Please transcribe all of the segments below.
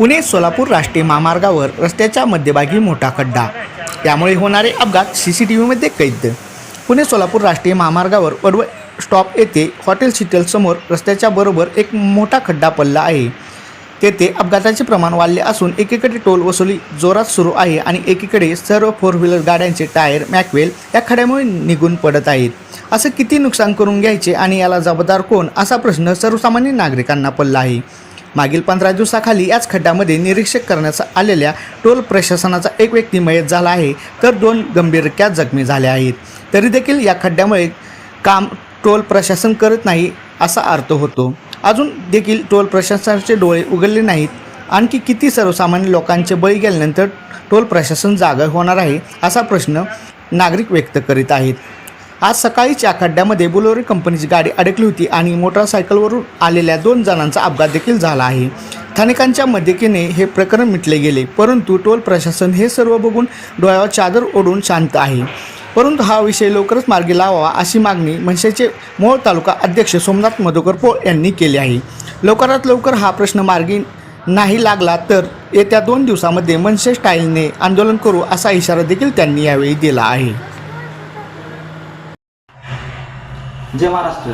पुणे सोलापूर राष्ट्रीय महामार्गावर रस्त्याच्या मध्यभागी मोठा खड्डा. त्यामुळे होणारे अपघात सी सी टी व्हीमध्ये कैद. पुणे सोलापूर राष्ट्रीय महामार्गावर वडवळ स्टॉप येथे हॉटेल सिटेलसमोर रस्त्याच्या बरोबर एक मोठा खड्डा पडला आहे. तेथे अपघाताचे प्रमाण वाढले असून एकीकडे टोल वसुली जोरात सुरू आहे आणि एकीकडे सर्व फोर व्हीलर गाड्यांचे टायर मॅकवेल या खड्यामुळे निघून पडत आहेत. असं किती नुकसान करून घ्यायचे आणि याला जबाबदार कोण? असा प्रश्न सर्वसामान्य नागरिकांना पडला आहे. मागील पंधरा दिवसाखाली याच खड्ड्यामध्ये निरीक्षक करण्याचा आलेल्या टोल प्रशासनाचा एक व्यक्ती मयत झाला आहे तर दोन गंभीरक्या जखमी झाल्या आहेत. तरी देखील या खड्ड्यामुळे काम टोल प्रशासन करत नाही असा अर्थ होतो. अजून देखील टोल प्रशासनाचे डोळे उघडले नाहीत. आणखी किती सर्वसामान्य लोकांचे बळी गेल्यानंतर टोल प्रशासन जागा होणार आहे असा प्रश्न नागरिक व्यक्त करीत आहेत. आज सकाळीच या खड्ड्यामध्ये बुलोरी कंपनीची गाडी अडकली होती आणि मोटारसायकलवरून आलेल्या दोन जणांचा अपघात देखील झाला आहे. स्थानिकांच्या मदतीने हे प्रकरण मिटले गेले परंतु टोल प्रशासन हे सर्व बघून डोळ्यावर चादर ओढून शांत आहे. परंतु हा विषय लवकरच मार्गी लावावा अशी मागणी मनसेचे मोहोळ तालुका अध्यक्ष सोमनाथ मधुकर पोळ यांनी केली आहे. लवकरात लवकर हा प्रश्न मार्गी नाही लागला तर येत्या दोन दिवसामध्ये मनसे स्टाईलने आंदोलन करू असा इशारा देखील त्यांनी यावेळी दिला आहे. जय महाराष्ट्र.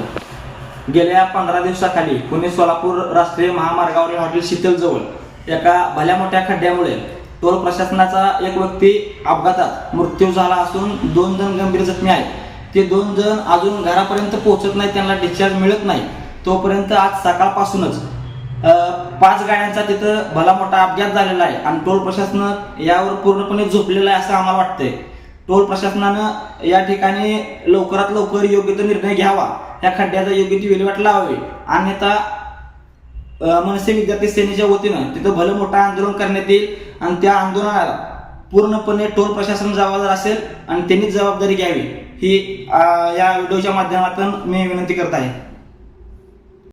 गेल्या पंधरा दिवसाखाली पुणे सोलापूर राष्ट्रीय महामार्गावरील हॉटेल शीतलजवळ एका भल्या मोठ्या खड्ड्यामुळे टोल प्रशासनाचा एक व्यक्ती अपघातात मृत्यू झाला असून दोन जण गंभीर जखमी आहेत. ते दोन जण अजून घरापर्यंत पोहोचत नाही त्यांना डिस्चार्ज मिळत नाही. तोपर्यंत आज सकाळपासूनच पाच गाड्यांचा तिथं भला मोठा अपघात झालेला आहे आणि टोल प्रशासन यावर पूर्णपणे झोपलेला आहे असं आम्हाला वाटतंय. टोल प्रशासनानं या ठिकाणी लवकरात लवकर योग्य तो निर्णय घ्यावा. या खड्ड्याचा योग्य ती विल्हेवाट लावावी. अन्यथा मनसे विद्यार्थी सेनेच्या वतीनं तिथं भलं मोठं आंदोलन करण्यात येईल आणि त्या आंदोलनाला पूर्णपणे टोल प्रशासन जबाबदार असेल आणि त्यांनीच जबाबदारी घ्यावी. ही या व्हिडिओच्या माध्यमातून मी विनंती करत आहे.